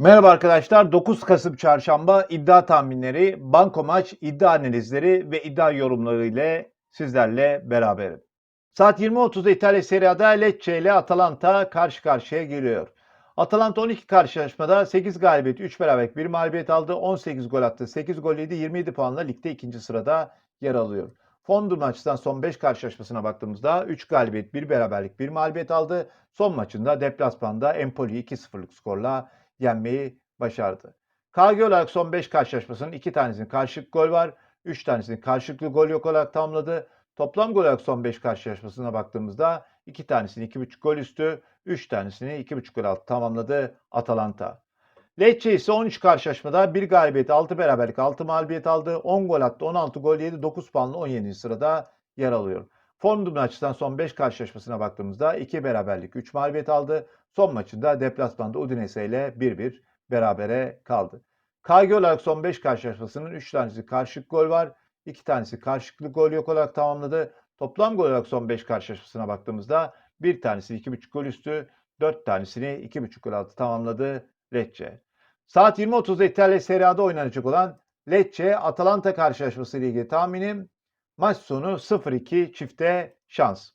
Merhaba arkadaşlar. 9 Kasım Çarşamba iddia tahminleri, banko maç, iddia analizleri ve iddia yorumları ile sizlerle beraberim. Saat 20.30'da İtalya Serie A'da Lecce ile Atalanta karşı karşıya geliyor. Atalanta 12 karşılaşmada 8 galibiyet, 3 beraberlik, 1 mağlubiyet aldı. 18 gol attı. 8 gol yedi. 27 puanla ligde ikinci sırada yer alıyor. Form durumu açısından son 5 karşılaşmasına baktığımızda 3 galibiyet, 1 beraberlik, 1 mağlubiyet aldı. Son maçında deplasmanda Empoli 2-0'lık skorla yenmeyi başardı. KG olarak son 5 karşılaşmasının 2 tanesinin karşılıklı gol var. 3 tanesinin karşılıklı gol yok olarak tamamladı. Toplam gol olarak son 5 karşılaşmasına baktığımızda 2 tanesini 2.5 gol üstü, 3 tanesini 2.5 gol altı tamamladı Atalanta. Lecce ise 13 karşılaşmada 1 galibiyet, 6 beraberlik, 6 mağlubiyet aldı. 10 gol attı, 16 gol yedi, 9 puanla 17. sırada yer alıyor. Form durumu açısından son 5 karşılaşmasına baktığımızda 2 beraberlik, 3 mağlubiyet aldı. Son maçında deplasmanda Udinese ile 1-1 berabere kaldı. KG olarak son 5 karşılaşmasının 3 tanesi karşılıklı gol var. 2 tanesi karşılıklı gol yok olarak tamamladı. Toplam gol olarak son 5 karşılaşmasına baktığımızda bir tanesi 2.5 gol üstü, 4 tanesini 2.5 gol altı tamamladı Lecce. Saat 20.30'da İtalya Serie A'da oynanacak olan Lecce Atalanta karşılaşması ile ilgili tahminim maç sonu 0-2 çifte şans.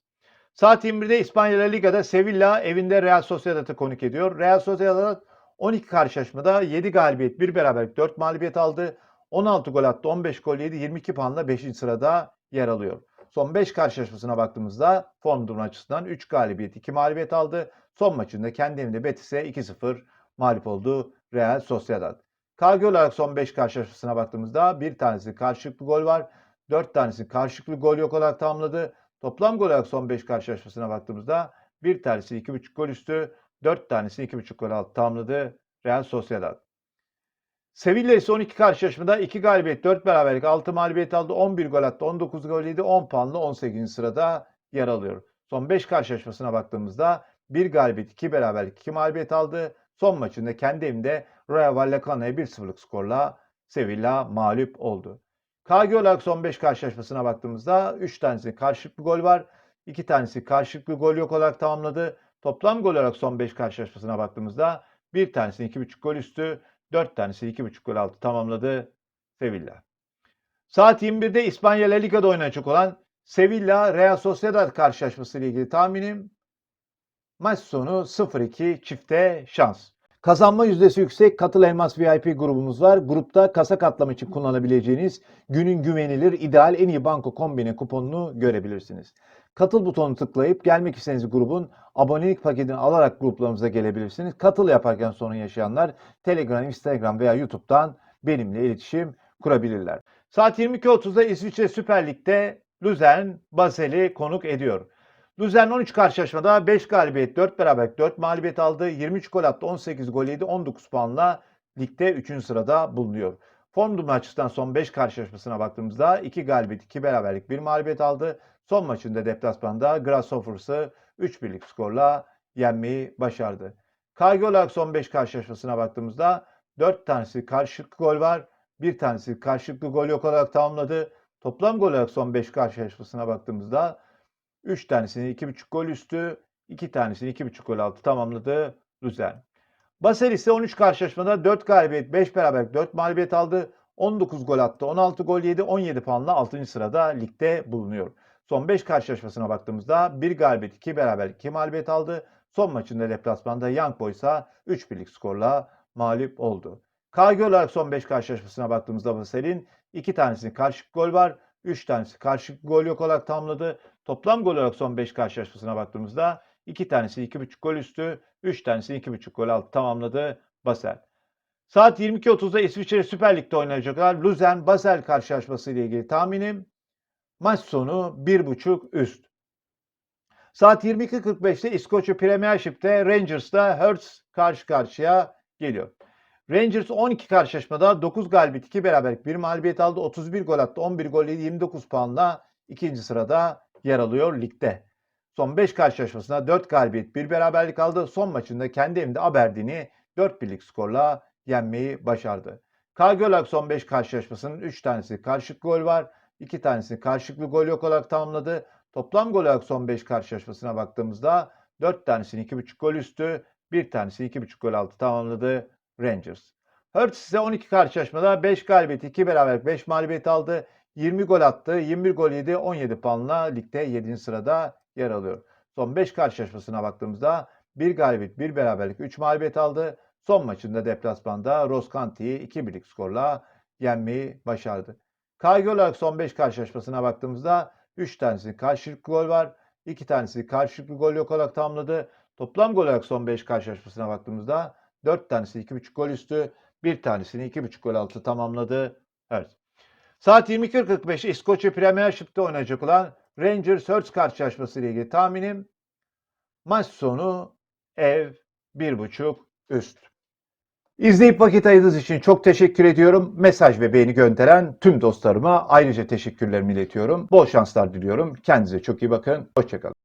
Saat 21'de İspanya La Liga'da Sevilla evinde Real Sociedad'ı konuk ediyor. Real Sociedad 12 karşılaşmada 7 galibiyet, 1 beraberlik, 4 mağlubiyet aldı. 16 gol attı, 15 gol yedi, 22 puanla 5. sırada yer alıyor. Son 5 karşılaşmasına baktığımızda form durumu açısından 3 galibiyet, 2 mağlubiyet aldı. Son maçında kendi evinde Betis'e 2-0 mağlup oldu Real Sociedad. KG olarak son 5 karşılaşmasına baktığımızda bir tanesi karşılıklı gol var. 4 tanesi karşılıklı gol yok olarak tamamladı. Toplam gol olarak son 5 karşılaşmasına baktığımızda bir tanesi 2.5 gol üstü, 4 tanesi 2.5 gol altı tamamladı Real Sociedad. Sevilla ise 12 karşılaşmada 2 galibiyet, 4 beraberlik, 6 mağlubiyet aldı, 11 gol attı, 19 gol yedi, 10 puanla 18. sırada yer alıyor. Son 5 karşılaşmasına baktığımızda 1 galibiyet, 2 beraberlik, 2 mağlubiyet aldı. Son maçında kendi evinde Rayo Vallecano'ya 1-0'lık skorla Sevilla mağlup oldu. KG olarak son 5 karşılaşmasına baktığımızda 3 tanesi karşılıklı gol var. 2 tanesi karşılıklı gol yok olarak tamamladı. Toplam gol olarak son 5 karşılaşmasına baktığımızda bir tanesi 2.5 gol üstü, 4 tanesi 2.5 gol altı tamamladı Sevilla. Saat 21'de İspanya La Liga'da oynanacak olan Sevilla Real Sociedad karşılaşması ile ilgili tahminim maç sonu 0-2 çifte şans. Kazanma yüzdesi yüksek Katıl Elmas VIP grubumuz var. Grupta kasa katlama için kullanabileceğiniz günün güvenilir, ideal, en iyi banko kombine kuponunu görebilirsiniz. Katıl butonunu tıklayıp gelmek istediğiniz grubun abonelik paketini alarak gruplarımıza gelebilirsiniz. Katıl yaparken sorun yaşayanlar Telegram, Instagram veya YouTube'dan benimle iletişim kurabilirler. Saat 22.30'da İsviçre Süper Lig'de Luzern Basel'i konuk ediyor. Luzern 13 karşılaşmada 5 galibiyet, 4 beraberlik, 4 mağlubiyet aldı. 23 gol attı, 18 gol yedi, 19 puanla ligde 3. sırada bulunuyor. Form durumu açısından son 5 karşılaşmasına baktığımızda 2 galibiyet, 2 beraberlik, 1 mağlubiyet aldı. Son maçında deplasmanda Grasshoppers'ı 3-1'lik skorla yenmeyi başardı. KG olarak son 5 karşılaşmasına baktığımızda 4 tanesi karşılıklı gol var. Bir tanesi karşılıklı gol yok olarak tamamladı. Toplam gol olarak son 5 karşılaşmasına baktığımızda 3 tanesini 2.5 gol üstü, 2 tanesini 2.5 gol altı tamamladı Luzern. Basel ise 13 karşılaşmada 4 galibiyet, 5 beraberlik, 4 mağlubiyet aldı. 19 gol attı, 16 gol yedi, 17 puanla 6. sırada ligde bulunuyor. Son 5 karşılaşmasına baktığımızda 1 galibiyet, 2 beraberlik, 2 mağlubiyet aldı. Son maçında deplasmanda Young Boys'a 3-1'lik skorla mağlup oldu. KG olarak son 5 karşılaşmasına baktığımızda Basel'in 2 tanesinin karşılıklı gol var. 3 tanesi karşılıklı gol yok olarak tamamladı. Toplam gol olarak son 5 karşılaşmasına baktığımızda 2 tanesi 2.5 gol üstü, 3 tanesi 2.5 gol altı tamamladı Basel. Saat 22.30'da İsviçre Süper Lig'de oynanacak olan Luzern Basel karşılaşması ile ilgili tahminim maç sonu 1.5 üst. Saat 22.45'te İskoçya Premiership'te Rangers'la Hearts karşı karşıya geliyor. Rangers 12 karşılaşmada 9 galibiyet, 2 beraberlik, 1 mağlubiyet aldı. 31 gol attı, 11 gol yedi, 29 puanla ikinci sırada yer alıyor ligde. Son 5 karşılaşmasında 4 galibiyet, 1 beraberlik aldı. Son maçında kendi evinde Aberdeen'i 4 birlik skorla yenmeyi başardı. Olarak son 5 karşılaşmasının 3 tanesi karşılıklı gol var. 2 tanesi karşılıklı gol yok olarak tamamladı. Toplam gol olarak son 5 karşılaşmasına baktığımızda 4 tanesini 2.5 gol üstü, 1 tanesi 2.5 gol altı tamamladı Rangers. Hurts ise 12 karşılaşmada 5 galibiyet, 2 beraberlik, 5 mağlubiyet aldı. 20 gol attı, 21 gol yedi, 17 puanla ligde 7. sırada yer alıyor. Son 5 karşılaşmasına baktığımızda 1 galibiyet, 1 beraberlik, 3 mağlubiyet aldı. Son maçında deplasmanda Ross County'yi 2 birlik skorla yenmeyi başardı. KG olarak son 5 karşılaşmasına baktığımızda 3 tanesi karşılıklı gol var. 2 tanesi karşılıklı gol yok olarak tamamladı. Toplam gol olarak son 5 karşılaşmasına baktığımızda 4 tanesi 2.5 gol üstü, 1 tanesini 2.5 gol altı tamamladı. Evet. Saat 22.45 İskoçya Premiership'te oynayacak olan Rangers Hearts karşılaşması ile ilgili tahminim maç sonu ev 1.5 üst. İzleyip vakit ayırdığınız için çok teşekkür ediyorum. Mesaj ve beğeni gönderen tüm dostlarıma ayrıca teşekkürlerimi iletiyorum. Bol şanslar diliyorum. Kendinize çok iyi bakın. Hoşçakalın.